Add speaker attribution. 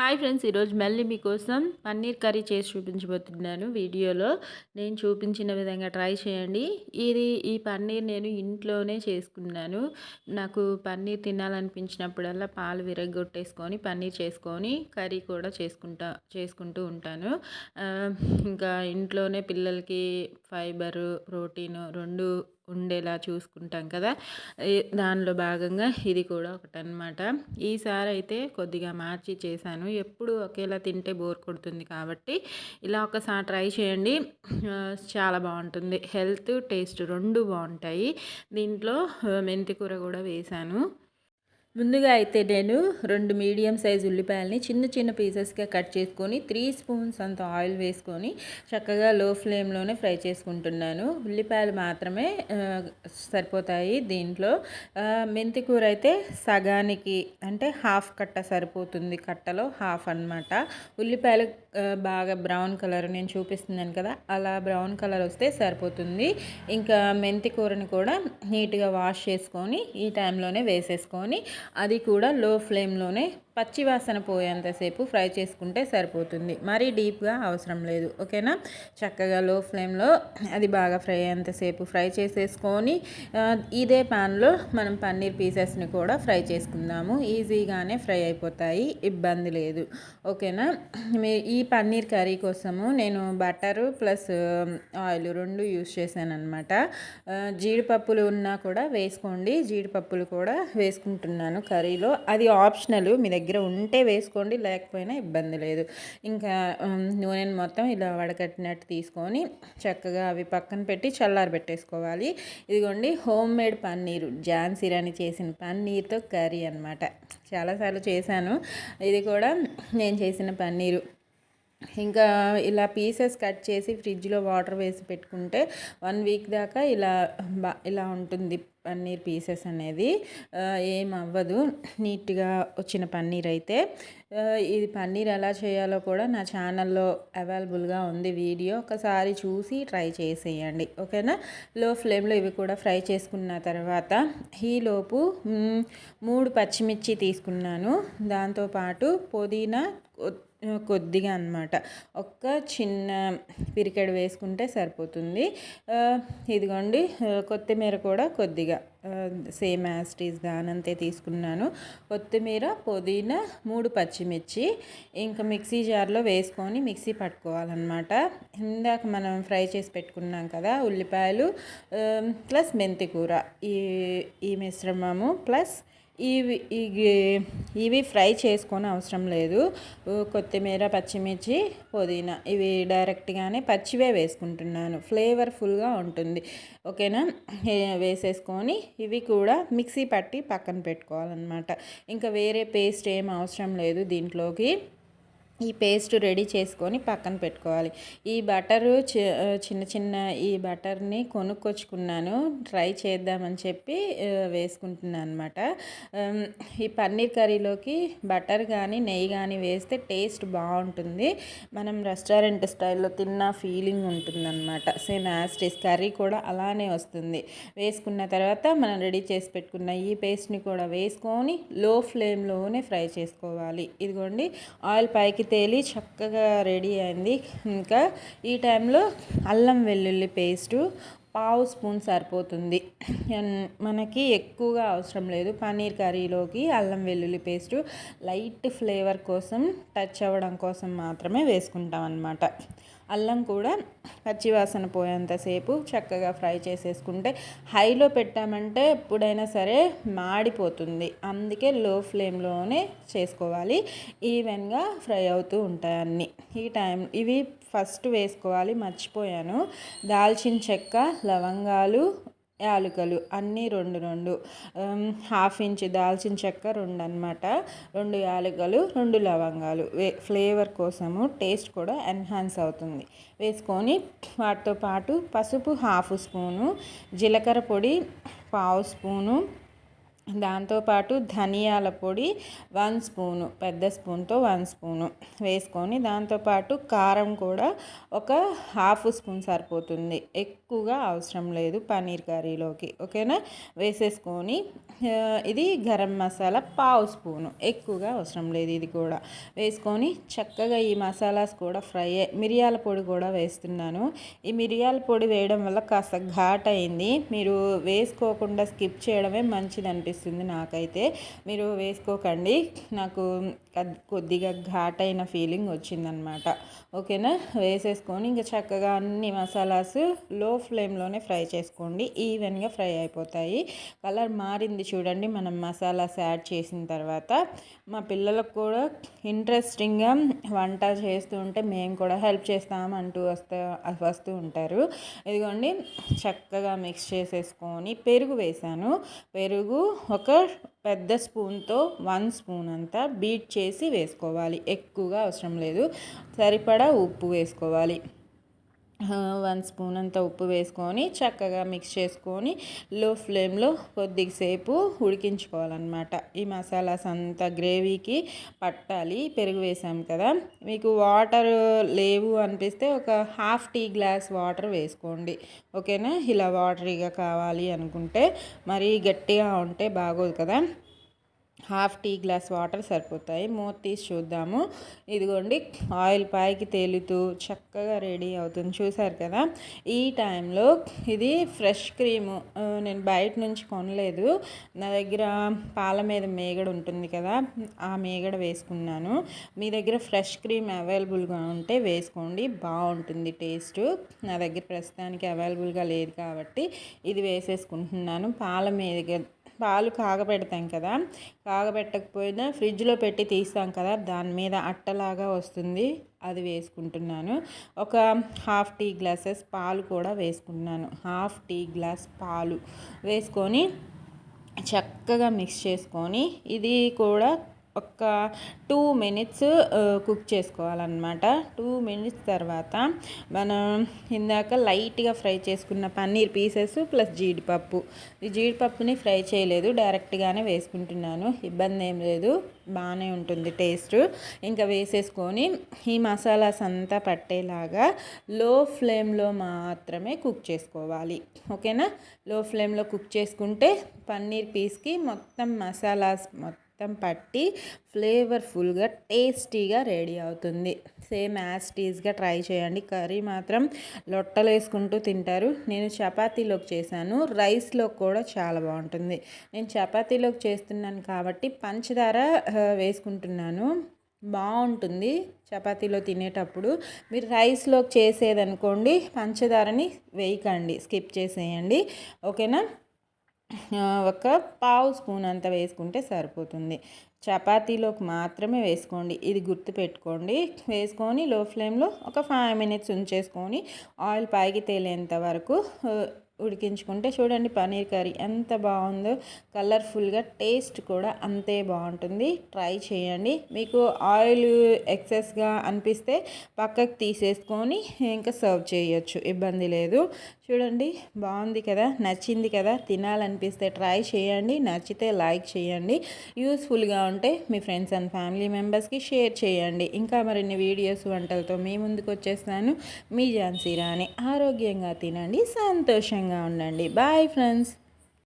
Speaker 1: Hi friends ఈరోజు మళ్ళీ మీకోసం పన్నీర్ కర్రీ చేసి చూపించబోతున్నాను వీడియోలో. నేను చూపించిన విధంగా ట్రై చేయండి. ఇది ఈ పన్నీర్ నేను ఇంట్లోనే చేసుకున్నాను. నాకు పన్నీర్ తినాలనిపించినప్పుడల్లా పాలు విరగొట్టేసుకొని పన్నీర్ చేసుకొని కర్రీ కూడా చేసుకుంటా చేసుకుంటూ ఉంటాను. ఇంకా ఇంట్లోనే పిల్లలకి ఫైబరు ప్రోటీన్ రెండు ఉండేలా చూసుకుంటాం కదా. దానిలో భాగంగా ఇది కూడా ఒకటనమాట ఈసారి అయితే కొద్దిగా మార్చి చేశాను. ఎప్పుడు ఒకేలా తింటే బోర్ కొడుతుంది కాబట్టి ఇలా ఒకసారి ట్రై చేయండి. చాలా బాగుంటుంది. హెల్త్ టేస్ట్ రెండు బాగుంటాయి. దీంట్లో మెంతి కూర కూడా వేశాను. ముందుగా అయితే నేను రెండు మీడియం సైజ్ ఉల్లిపాయలని చిన్న చిన్న పీసెస్గా కట్ చేసుకొని త్రీ స్పూన్స్ అంత ఆయిల్ వేసుకొని చక్కగా లో ఫ్లేమ్లోనే ఫ్రై చేసుకుంటున్నాను. ఉల్లిపాయలు మాత్రమే సరిపోతాయి దీంట్లో. మెంతి కూర అయితే సగానికి అంటే హాఫ్ కట్ట సరిపోతుంది కట్టలో హాఫ్ అనమాట ఉల్లిపాయలు బాగా బ్రౌన్ కలర్ నేను చూపిస్తున్నాను కదా అలా బ్రౌన్ కలర్ వస్తే సరిపోతుంది. ఇంకా మెంతి కూరని కూడా నీట్గా వాష్ చేసుకొని ఈ టైంలోనే వేసేసుకొని అది కూడా లో ఫ్లేమ్లోనే పచ్చివాసన పోయేంతసేపు ఫ్రై చేసుకుంటే సరిపోతుంది. మరీ డీప్గా అవసరం లేదు. ఓకేనా? చక్కగా లో ఫ్లేమ్లో అది బాగా ఫ్రై అయ్యేంతసేపు ఫ్రై చేసేసుకొని ఇదే ప్యాన్లో మనం పన్నీర్ పీసెస్ని కూడా ఫ్రై చేసుకుందాము. ఈజీగానే ఫ్రై అయిపోతాయి. ఇబ్బంది లేదు. ఓకేనా? మీ ఈ పన్నీర్ కర్రీ కోసము నేను బటరు ప్లస్ ఆయిల్ రెండు యూస్ చేశాను అనమాట జీడిపప్పులు ఉన్నా కూడా వేసుకోండి. జీడిపప్పులు కూడా వేసుకుంటున్నాను కర్రీలో. అది ఆప్షనల్ మీ దగ్గర దగ్గర ఉంటే వేసుకోండి లేకపోయినా ఇబ్బంది లేదు. ఇంకా నూనెను మొత్తం ఇలా వడకట్టినట్టు తీసుకొని చక్కగా అవి పక్కన పెట్టి చల్లారి పెట్టేసుకోవాలి. ఇదిగోండి హోమ్ మేడ్ పన్నీరు జాన్సీరాని చేసిన పన్నీర్తో కర్రీ అనమాట చాలాసార్లు చేశాను. ఇది కూడా నేను చేసిన పన్నీరు. ఇంకా ఇలా పీసెస్ కట్ చేసి ఫ్రిడ్జ్లో వాటర్ వేసి పెట్టుకుంటే వన్ వీక్ దాకా ఇలా బా ఇలా ఉంటుంది. పన్నీర్ పీసెస్ అనేది ఏం అవ్వదు నీట్గా వచ్చిన పన్నీర్ అయితే ఇది పన్నీర్ ఎలా చేయాలో కూడా నా ఛానల్లో అవైలబుల్గా ఉంది వీడియో. ఒకసారి చూసి ట్రై చేసేయండి. ఓకేనా? లో ఫ్లేమ్లో ఇవి కూడా ఫ్రై చేసుకున్న తర్వాత ఈలోపు మూడు పచ్చిమిర్చి తీసుకున్నాను. దాంతోపాటు పుదీనా కొద్దిగా అనమాట ఒక్క చిన్న పిరికెడు వేసుకుంటే సరిపోతుంది. ఇదిగోండి కొత్తిమీర కూడా కొద్దిగా సేమ్ యాస్టీస్ దానంతే తీసుకున్నాను. కొత్తిమీర పుదీనా మూడు పచ్చిమిర్చి ఇంకా మిక్సీ జార్లో వేసుకొని మిక్సీ పట్టుకోవాలన్నమాట. ఇందాక మనం ఫ్రై చేసి పెట్టుకున్నాం కదా ఉల్లిపాయలు ప్లస్ మెంతికూర ఈ ఈ మిశ్రమము ప్లస్ ఇవి ఇవి ఫ్రై చేసుకొని అవసరం లేదు. కొత్తిమీర పచ్చిమిర్చి పుదీనా ఇవి డైరెక్ట్గానే పచ్చివే వేసుకుంటున్నాను. ఫ్లేవర్ఫుల్గా ఉంటుంది. ఓకేనా? వేసేసుకొని ఇవి కూడా మిక్సీ పట్టి పక్కన పెట్టుకోవాలన్నమాట. ఇంకా వేరే పేస్ట్ ఏం అవసరం లేదు దీంట్లోకి. ఈ పేస్ట్ రెడీ చేసుకొని పక్కన పెట్టుకోవాలి. ఈ బటరు చిన్న చిన్న ఈ బటర్ని కొనుక్కొచ్చుకున్నాను. ట్రై చేద్దామని చెప్పి వేసుకుంటున్నాను అనమాట ఈ పన్నీర్ కర్రీలోకి బటర్ కానీ నెయ్యి కానీ వేస్తే టేస్ట్ బాగుంటుంది. మనం రెస్టారెంట్ స్టైల్లో తిన్న ఫీలింగ్ ఉంటుందన్నమాట. సేమ్ యాస్టిస్ కర్రీ కూడా అలానే వస్తుంది. వేసుకున్న తర్వాత మనం రెడీ చేసి పెట్టుకున్న ఈ పేస్ట్ని కూడా వేసుకొని లో ఫ్లేమ్లోనే ఫ్రై చేసుకోవాలి. ఇదిగోండి ఆయిల్ పైకి తేలి చక్కగా రెడీ అయింది. ఇంకా ఈ టైంలో అల్లం వెల్లుల్లి పేస్టు పావు స్పూన్ సరిపోతుంది. మనకి ఎక్కువగా అవసరం లేదు. పన్నీర్ కర్రీలోకి అల్లం వెల్లుల్లి పేస్టు లైట్ ఫ్లేవర్ కోసం టచ్ అవ్వడం కోసం మాత్రమే వేసుకుంటాం అన్నమాట. అల్లం కూడా పచ్చివాసన పోయేంతసేపు చక్కగా ఫ్రై చేసేసుకుంటే హైలో పెట్టామంటే ఎప్పుడైనా సరే మాడిపోతుంది. అందుకే లో ఫ్లేమ్లోనే చేసుకోవాలి. ఈవెన్గా ఫ్రై అవుతూ ఉంటాయి అన్నీ. ఈ టైం ఇవి ఫస్ట్ వేసుకోవాలి మర్చిపోయాను. దాల్చిన చెక్క లవంగాలు యాలకులు అన్నీ రెండు రెండు. హాఫ్ ఇంచ్ దాల్చిన చెక్క రెండు అనమాట రెండు యాలకులు రెండు లవంగాలు. వే ఫ్లేవర్ కోసము టేస్ట్ కూడా ఎన్హాన్స్ అవుతుంది. వేసుకొని వాటితో పాటు పసుపు హాఫ్ స్పూను జీలకర్ర పొడి పావు స్పూను దాంతోపాటు ధనియాల పొడి వన్ స్పూను పెద్ద స్పూన్తో వన్ స్పూను వేసుకొని దాంతోపాటు కారం కూడా ఒక హాఫ్ స్పూన్ సరిపోతుంది. ఎక్కువగా అవసరం లేదు పన్నీర్ కర్రీలోకి ఓకేనా? వేసేసుకొని ఇది గరం మసాలా పావు స్పూను. ఎక్కువగా అవసరం లేదు ఇది కూడా. వేసుకొని చక్కగా ఈ మసాలాస్ కూడా ఫ్రై మిరియాల పొడి కూడా వేస్తున్నాను. ఈ మిరియాల పొడి వేయడం వల్ల కాస్త ఘాట్ అయింది మీరు వేసుకోకుండా స్కిప్ చేయడమే మంచిది అనిపిస్తుంది నాకైతే. మీరు వేసుకోకండి. నాకు కొద్దిగా ఘాట్ అయిన ఫీలింగ్ వచ్చిందనమాట. ఓకేనా? వేసేసుకొని ఇంకా చక్కగా అన్ని మసాలాస్లో ఫ్లేమ్లోనే ఫ్రై చేసుకోండి. ఈవెన్గా ఫ్రై అయిపోతాయి. కలర్ మారింది చూడండి. మనం మసాలాస్ యాడ్ చేసిన తర్వాత మా పిల్లలకు కూడా ఇంట్రెస్టింగ్గా వంట చేస్తూ ఉంటే మేము కూడా హెల్ప్ చేస్తాం అంటూ వస్తూ వస్తూ ఉంటారు. ఇదిగోండి. చక్కగా మిక్స్ చేసేసుకొని పెరుగు వేసాను. పెరుగు ఒక పెద్ద స్పూన్తో వన్ స్పూన్ అంతా బీట్ చేసి వేసుకోవాలి. ఎక్కువగా అవసరం లేదు. సరిపడా ఉప్పు వేసుకోవాలి. వన్ స్పూన్ అంత ఉప్పు వేసుకొని చక్కగా మిక్స్ చేసుకొని లో ఫ్లేమ్లో కొద్దిసేపు ఉడికించుకోవాలన్నమాట. ఈ మసాలాస్ అంతా గ్రేవీకి పట్టాలి. పెరుగు వేసాం కదా. మీకు వాటర్ లేవు అనిపిస్తే ఒక హాఫ్ టీ గ్లాస్ వాటర్ వేసుకోండి. ఓకేనా? ఇలా వాటరీగా కావాలి అనుకుంటే మరీ గట్టిగా ఉంటే బాగోదు కదా. హాఫ్ టీ గ్లాస్ వాటర్ సరిపోతాయి. మూత తీసి చూద్దాము. ఇదిగోండి ఆయిల్ పైకి తేలుతూ చక్కగా రెడీ అవుతుంది. చూసారు కదా ఈ టైంలో ఇది ఫ్రెష్ క్రీము. నేను బయట నుంచి కొనలేదు. నా దగ్గర పాల మీద మేగడ ఉంటుంది కదా ఆ మేగడ వేసుకున్నాను. మీ దగ్గర ఫ్రెష్ క్రీమ్ అవైలబుల్గా ఉంటే వేసుకోండి బాగుంటుంది టేస్ట్. నా దగ్గర ప్రస్తుతానికి అవైలబుల్గా లేదు కాబట్టి ఇది వేసేసుకుంటున్నాను. పాల మీద పాలు కాగబెడతాం కదా. కాగబెట్టకపోయినా ఫ్రిడ్జ్లో పెట్టి తీస్తాం కదా. దాని మీద అట్టలాగా వస్తుంది. అది వేసుకుంటున్నాను. ఒక హాఫ్ టీ గ్లాసెస్ పాలు కూడా వేసుకుంటున్నాను హాఫ్ టీ గ్లాస్ పాలు వేసుకొని చక్కగా మిక్స్ చేసుకొని ఇది కూడా ఒక టూ మినిట్స్ కుక్ చేసుకోవాలన్నమాట. టూ మినిట్స్ తర్వాత మనం ఇందాక లైట్గా ఫ్రై చేసుకున్న పన్నీర్ పీసెస్ ప్లస్ జీడిపప్పు. ఈ జీడిపప్పుని ఫ్రై చేయలేదు డైరెక్ట్గానే వేసుకుంటున్నాను. ఇబ్బంది ఏం లేదు బాగానే ఉంటుంది టేస్ట్. ఇంకా వేసేసుకొని ఈ మసాలాస్ అంతా పట్టేలాగా లో ఫ్లేమ్లో మాత్రమే కుక్ చేసుకోవాలి. ఓకేనా? లో ఫ్లేమ్లో కుక్ చేసుకుంటే పన్నీర్ పీస్కి మొత్తం మసాలాస్ మొత్తం మొత్తం పట్టి ఫ్లేవర్ఫుల్గా టేస్టీగా రెడీ అవుతుంది. సేమ్ యాజ్ టీజ్గా ట్రై చేయండి. కర్రీ మాత్రం లొట్టలు వేసుకుంటూ తింటారు. నేను చపాతీలోకి చేశాను. రైస్లో కూడా చాలా బాగుంటుంది. నేను చపాతీలోకి చేస్తున్నాను కాబట్టి పంచదార వేసుకుంటున్నాను. బాగుంటుంది చపాతీలో తినేటప్పుడు. మీరు రైస్లోకి చేసేదనుకోండి పంచదారని వేయకండి. స్కిప్ చేసేయండి. ఓకేనా? ఒక పావు స్పూన్ అంత వేసుకుంటే సరిపోతుంది. చపాతీలోకి మాత్రమే వేసుకోండి. ఇది గుర్తుపెట్టుకోండి వేసుకొని లో ఫ్లేమ్లో ఒక ఫైవ్ మినిట్స్ ఉంచేసుకొని ఆయిల్ పైకి తేలేంత వరకు ఉడికించుకుంటే చూడండి పన్నీర్ కర్రీ ఎంత బాగుందో. కలర్ఫుల్గా టేస్ట్ కూడా అంతే బాగుంటుంది. ట్రై చేయండి. మీకు ఆయిల్ ఎక్సెస్గా అనిపిస్తే పక్కకు తీసేసుకొని ఇంకా సర్వ్ చేయొచ్చు. ఇబ్బంది లేదు. చూడండి బాగుంది కదా? నచ్చింది కదా? తినాలనిపిస్తే ట్రై చేయండి. నచ్చితే లైక్ చేయండి. యూస్ఫుల్గా ఉంటే మీ ఫ్రెండ్స్ అండ్ ఫ్యామిలీ మెంబర్స్కి షేర్ చేయండి. ఇంకా మరిన్ని వీడియోస్ వంటలతో మీ ముందుకు వచ్చేస్తాను. మీ ఝాన్సీ రాణి. ఆరోగ్యంగా తినండి. సంతోషంగా ఉండండి. Bye friends